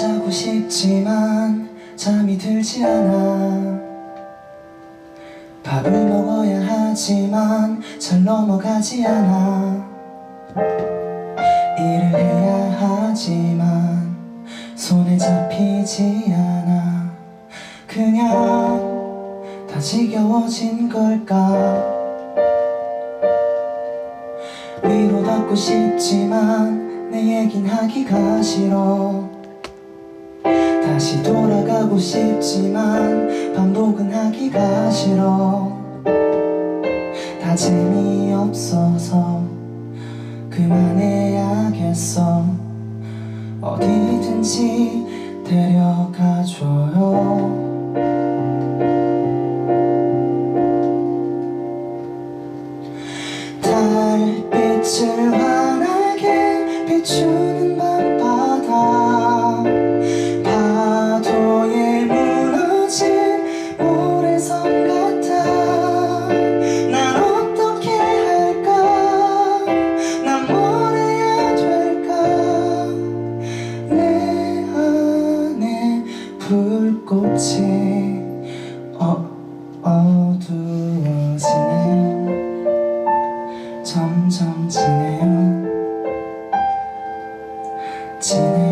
자고 싶지만 잠이 들지 않아. 밥을 먹어야 하지만 잘 넘어가지 않아. 일을 해야 하지만 손에 잡히지 않아. 그냥 다 지겨워진 걸까? 위로받고 싶지만 내 얘긴 하기가 싫어 다시 돌아가고 싶지만 반복은 하기가 싫어. 다 재미없어서 그만해야겠어. 어디든지 데려가줘요 꽃이 어, 어두워지네요. 점점 지네요. 지네요.